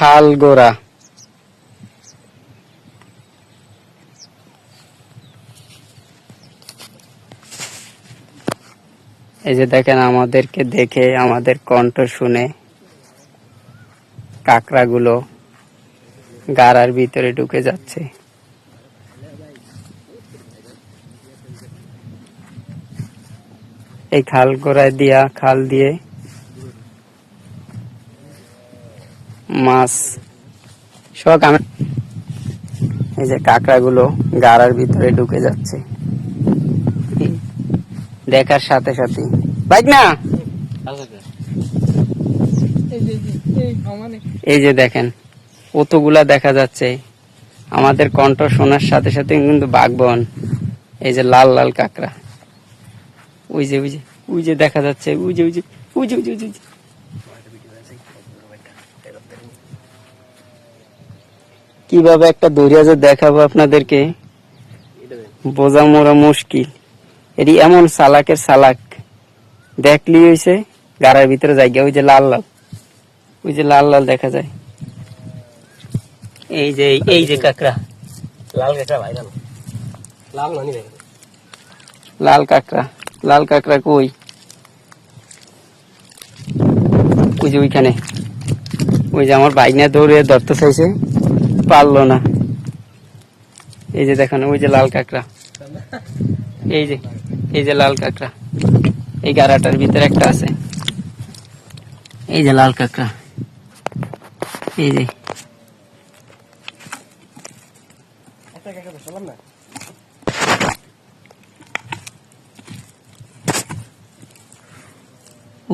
খাল গোড়া এই যে দেখেন আমাদেরকে দেখে, আমাদের কণ্ঠ শুনে কাকড়াগুলো গাড়ার ভিতরে ঢুকে যাচ্ছে। এই খাল গোড়ায় দিয়া, খাল দিয়ে মাছ। সব এই যে কাঁকড়াগুলো গাড়ার ভিতরে ঢুকে যাচ্ছে। দেখার সাথে সাথে। বাইক না এই যে দেখেন কতগুলা দেখা যাচ্ছে। আমাদের কণ্ঠ শোনার সাথে সাথে কিন্তু বাঘবন এই যে লাল লাল কাঁকড়া। ওই যে ওই যে ওই যে দেখা যাচ্ছে। ওই যে ওই যে ওই যে ওই যে, ওই যে, ওই যে। কীভাবে একটা দরিয়া যে দেখাবো আপনাদেরকে? বোঝা মোড়া মুশকিল। এটি এমন সালাকের সালাক। দেখলি হয়েছে গাড়ার ভিতরে জায়গা ওই যে লাল লাল। ওই যে লাল লাল দেখা যায়। এই যে এই যে কাকড়া। লাল কাঁকড়া ভাই লাল নানি লাল কাকড়া। লাল কাকড়া কই? ওই যে ওইখানে। ওই যে আমার বাইক নিয়ে দৌড়ে ধরতে চাইছে। পারল না। এই যে দেখেন, ওই যে লাল কাঁকড়া। এই যে এই যে লাল কাঁকড়া। এই গাড়াটার ভিতরে একটা আছে। এই যে লাল কাঁকড়া। এই যে।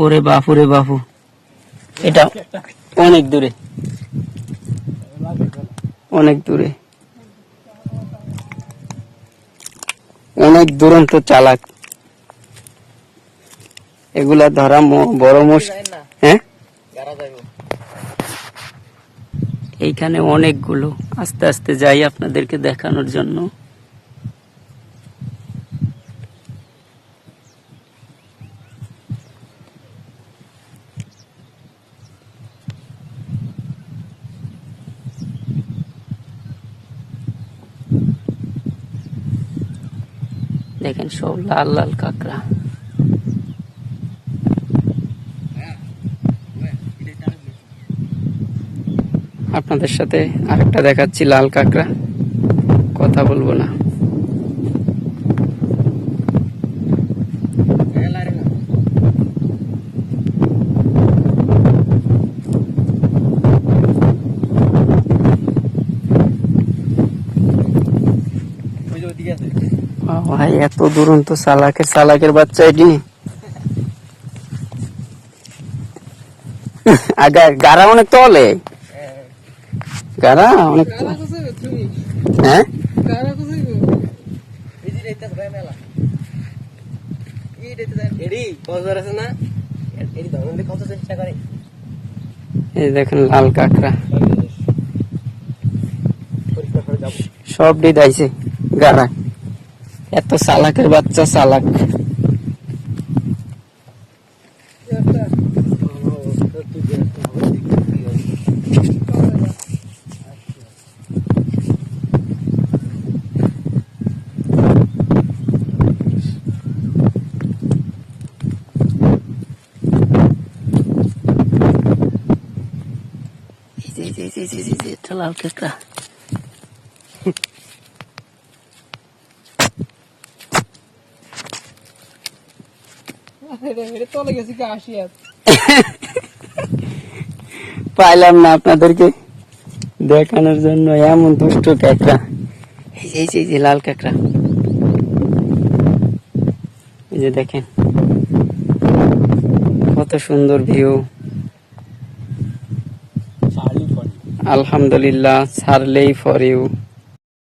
ওরে বাপু রে বাপু। এটা অনেক দূরে। অনেক দূরে। অনেক দুরন্ত চালাক। এগুলা ধরা বড় মুশকিল হ্যাঁ? এইখানে অনেকগুলো। আস্তে আস্তে যাই আপনাদেরকে দেখানোর জন্য। দেখেন সব লাল লাল কাঁকড়া। আপনাদের সাথে আরেকটা দেখাচ্ছি লাল কাঁকড়া। কথা বলব না ওই যে ওদিকে আছে ও ভাই এত দুরন্ত সালাকের সালাকের বাচ্চা এটি। আগা গাড়া অনেক তলে? গাড়া অনেক হ্যাঁ এই দেখেন লাল কাঁকড়া। সব ডিদাইছে গাড়া। এত সালাকের বাচ্চা সালাক এই যে, এই যে, এই যে, এই যে, এই যে, এটা লাল কাঁকড়া তলে গেছি আসি পাইলাম না আপনাদেরকে দেখানোর জন্য এমন দুষ্ট কাঁকড়া এই যে, এই যে, লাল কাঁকড়া এই যে দেখেন কত সুন্দর ভিউ। আলহামদুলিল্লাহ ছাড়লেই ফর ইউ